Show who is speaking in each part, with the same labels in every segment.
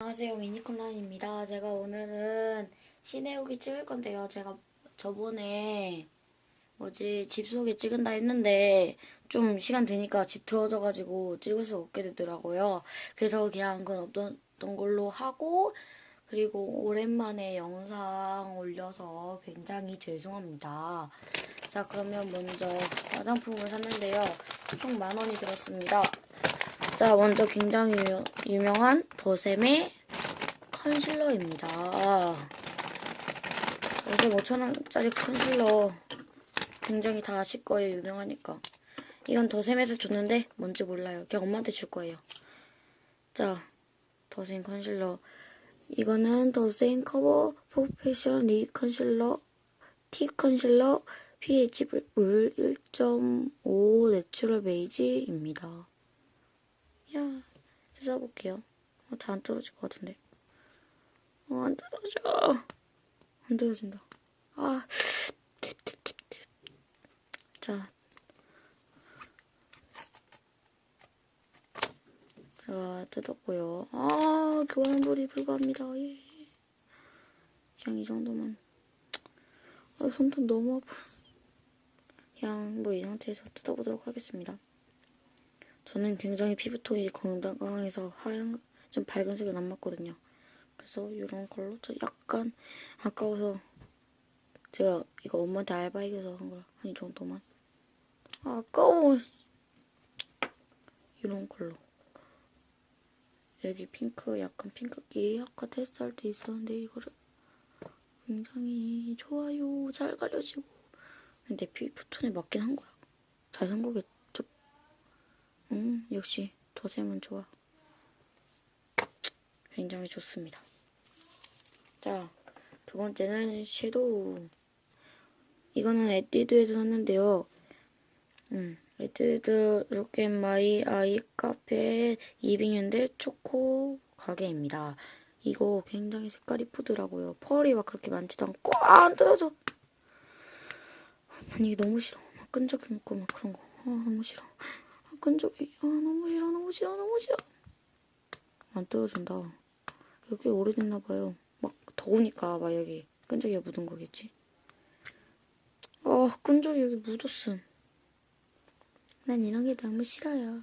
Speaker 1: 안녕하세요 미니콘란입니다. 제가 오늘은 시내오기 찍을 건데요. 제가 저번에 뭐지 집 소개 찍은다 했는데 좀 시간 되니까 집 들어져가지고 찍을 수 없게 되더라고요. 그래서 그냥 그건 없던 던 걸로 하고 그리고 오랜만에 영상 올려서 굉장히 죄송합니다. 자 그러면 먼저 화장품을 샀는데요. 총 만 원이 들었습니다. 자, 먼저 굉장히 유- 유명한 더샘의 컨실러입니다. 더샘 5천원짜리 컨실러 굉장히 다 아실 거예요, 유명하니까. 이건 더샘에서 줬는데 뭔지 몰라요. 그냥 엄마한테 줄 거예요. 자, 더샘 컨실러. 이거는 더샘 커버 프로페셔널 립 컨실러, 팁 컨실러, pH 물 1.5 내추럴 베이지입니다. 야, 뜯어볼게요. 어, 잘안 떨어질 것 같은데. 어, 안 뜯어져. 안 뜯어진다. 아. 자. 자, 뜯었고요. 아, 교환물이 불가합니다. 예. 그냥 이 정도만. 아, 손톱 너무 아파. 그냥 뭐 이 상태에서 뜯어보도록 하겠습니다. 저는 굉장히 피부톤이 건강해서 하얀 좀 밝은 색은 안 맞거든요. 그래서 이런 걸로 저 약간 아까워서 제가 이거 엄마한테 알바해서 한 걸 한 이 정도만 아, 아까워 이런 걸로 여기 핑크 약간 핑크기 아까 테스트할 때 있었는데 이거를 굉장히 좋아요 잘 가려지고 근데 피부톤에 맞긴 한 거야 잘 산 거겠죠 음, 역시 더샘은 좋아. 굉장히 좋습니다. 자, 두 번째는 섀도우. 이거는 에뛰드에서 샀는데요. 음, 에뛰드 로켓 마이 아이 카페 200년대 초코 가게입니다. 이거 굉장히 색깔 이쁘더라고요. 펄이 막 그렇게 많지도 않고 아, 안 뜯어져. 난 이게 너무 싫어. 막 끈적임 있고 막 그런 거. 아, 너무 싫어. 끈적이 아 너무 싫어 너무 싫어 너무 싫어 안 떨어진다 여기 오래됐나 봐요 막 더우니까 막 여기 끈적이가 묻은 거겠지 아 끈적이 여기 묻었음 난 이런 게 너무 싫어요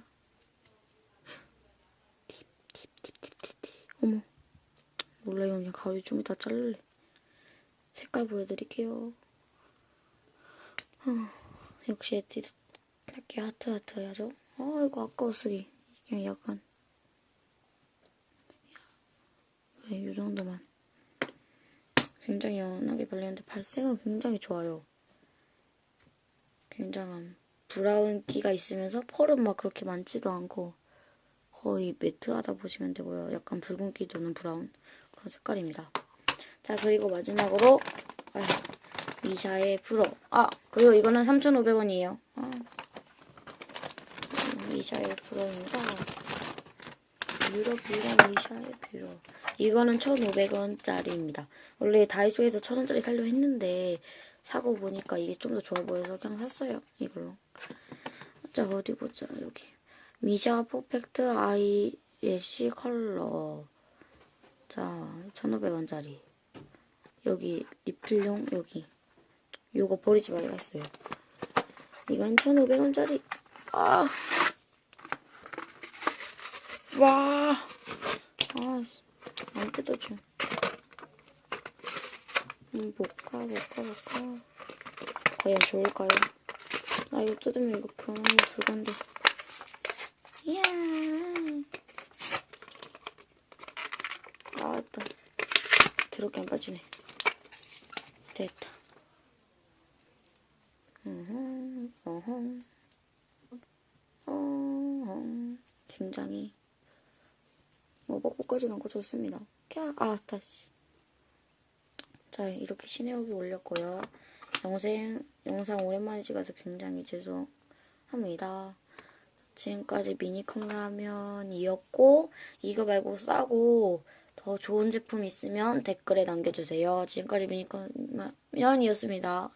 Speaker 1: 팁 팁 팁 팁 팁 팁 어머 몰라 이건 그냥 가위 좀 이따 자를래 색깔 보여드릴게요 아, 역시 에뛰드 이렇게 하트 하트 해야죠. 아 이거 아까워 쓰기. 그냥 약간 그래 이 정도만. 굉장히 연하게 발리는데 발색은 굉장히 좋아요. 굉장한 브라운 기가 있으면서 펄은 막 그렇게 많지도 않고 거의 매트하다 보시면 되고요. 약간 붉은기 도는 브라운 그런 색깔입니다. 자 그리고 마지막으로 아휴, 미샤의 프로. 아 그리고 이거는 3,500원이에요. 아. 미샤의 뷰러입니다. 유럽 유럽 미샤의 뷰러. 이거는 1,500원짜리입니다. 원래 다이소에서 1,000원짜리 살려 했는데 사고 보니까 이게 좀 더 좋아 보여서 그냥 샀어요. 이걸로. 자 어디 보자 여기 미샤 퍼펙트 아이 애쉬 컬러. 자 1,500원짜리. 여기 리필용 여기. 요거 버리지 말라 했어요. 이건 1,500원짜리. 아. 와. 아, 씨. 안 뜯어줘. 음, 볼까, 볼까, 볼까. 과연 좋을까요? 아, 이거 뜯으면 이거 변하는 불건데. 이야. 나왔다. 드럽게 안 빠지네. 됐다. 어흥. 어흥. 굉장히 뭐 뻑뻑하진 않고 좋습니다. 캬, 아 다시. 자 이렇게 신혜옥이 올렸고요. 영상 영상 오랜만에 찍어서 굉장히 죄송합니다. 지금까지 미니컵라면이었고 이거 말고 싸고 더 좋은 제품 있으면 댓글에 남겨주세요. 지금까지 미니커면이었습니다.